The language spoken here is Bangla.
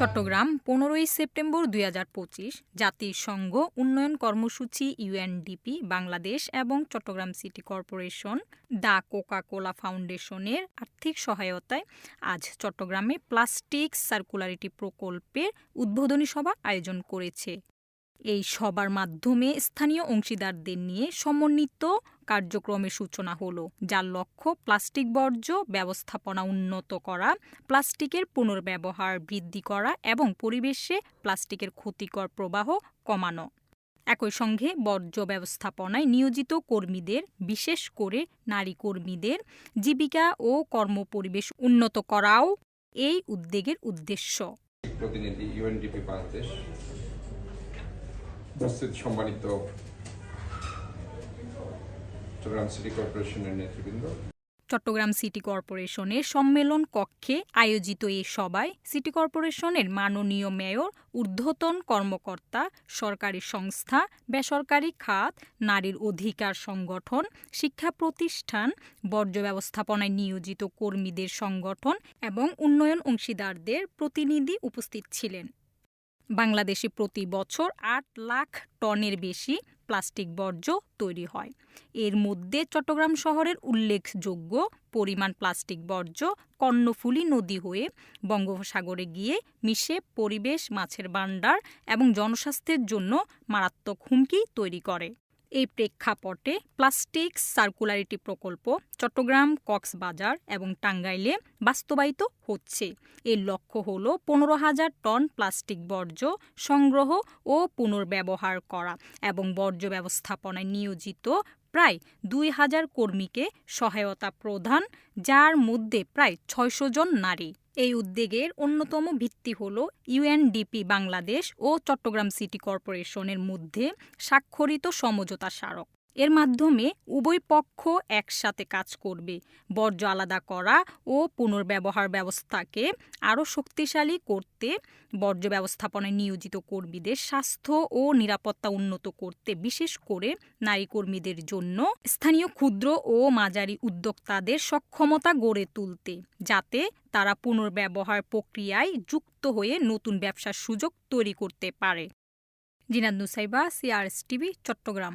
চট্টগ্রাম, পনেরোই সেপ্টেম্বর দুই হাজার পঁচিশ, জাতিসংঘ উন্নয়ন কর্মসূচি ইউএনডিপি বাংলাদেশ এবং Chattogram city corporation the Coca Cola ফাউন্ডেশনের আর্থিক সহায়তায় আজ চট্টগ্রামে প্লাস্টিক সার্কুলারিটি প্রকল্পের উদ্বোধনী সভা আয়োজন করেছে। এই সবার মাধ্যমে স্থানীয় অংশীদারদের নিয়ে সমন্বিত কার্যক্রমের সূচনা হলো, যার লক্ষ্য প্লাস্টিক বর্জ্য ব্যবস্থাপনা উন্নত করা, প্লাস্টিকের পুনর্ব্যবহার বৃদ্ধি করা এবং পরিবেশে প্লাস্টিকের ক্ষতিকর প্রবাহ কমানো। একই সঙ্গে বর্জ্য ব্যবস্থাপনায় নিয়োজিত কর্মীদের, বিশেষ করে নারী কর্মীদের, জীবিকা ও কর্মপরিবেশ উন্নত করাও এই উদ্যোগের উদ্দেশ্য। উপস্থিত সম্মানিত চট্টগ্রাম সিটি কর্পোরেশনের নেতৃবৃন্দ। চট্টগ্রাম সিটি কর্পোরেশনের সম্মেলন কক্ষে আয়োজিত এই সভায় সিটি কর্পোরেশনের মাননীয় মেয়র, ঊর্ধ্বতন কর্মকর্তা, সরকারি সংস্থা, বেসরকারি খাত, নারীর অধিকার সংগঠন, শিক্ষা প্রতিষ্ঠান, বর্জ্য ব্যবস্থাপনায় নিয়োজিত কর্মীদের সংগঠন এবং উন্নয়ন অংশীদারদের প্রতিনিধি উপস্থিত ছিলেন। বাংলাদেশে প্রতি বছর আট লাখ টনের বেশি প্লাস্টিক বর্জ্য তৈরি হয়। এর মধ্যে চট্টগ্রাম শহরের উল্লেখযোগ্য পরিমাণ প্লাস্টিক বর্জ্য কর্ণফুলী নদী হয়ে বঙ্গোপসাগরে গিয়ে মিশে পরিবেশ, মাছের ভাণ্ডার এবং জনস্বাস্থ্যের জন্য মারাত্মক হুমকি তৈরি করে। এই প্রেক্ষাপটে প্লাস্টিক সার্কুলারিটি প্রকল্প চট্টগ্রাম, কক্সবাজার এবং টাঙ্গাইলে বাস্তবায়িত হচ্ছে। এর লক্ষ্য হল পনেরো হাজার টন প্লাস্টিক বর্জ্য সংগ্রহ ও পুনর্ব্যবহার করা এবং বর্জ্য ব্যবস্থাপনায় নিয়োজিত প্রায় দুই হাজার কর্মীকে সহায়তা প্রদান, যার মধ্যে প্রায় ছয়শো জন নারী। এই উদ্যোগের অন্যতম ভিত্তি হল ইউএনডিপি বাংলাদেশ ও চট্টগ্রাম সিটি কর্পোরেশনের মধ্যে স্বাক্ষরিত সমঝোতা স্মারক। এর মাধ্যমে উভয় পক্ষ একসাথে কাজ করবে। বর্জ্য আলাদা করা ও পুনর্ব্যবহার ব্যবস্থাকে আরও শক্তিশালী করতে, বর্জ্য ব্যবস্থাপনায় নিয়োজিত কর্মীদের স্বাস্থ্য ও নিরাপত্তা উন্নত করতে, বিশেষ করে নারী কর্মীদের জন্য স্থানীয় ক্ষুদ্র ও মাঝারি উদ্যোক্তাদের সক্ষমতা গড়ে তুলতে, যাতে তারা পুনর্ব্যবহার প্রক্রিয়ায় যুক্ত হয়ে নতুন ব্যবসার সুযোগ তৈরি করতে পারে। Jinad Nusaiba, CRS TV, Chattogram.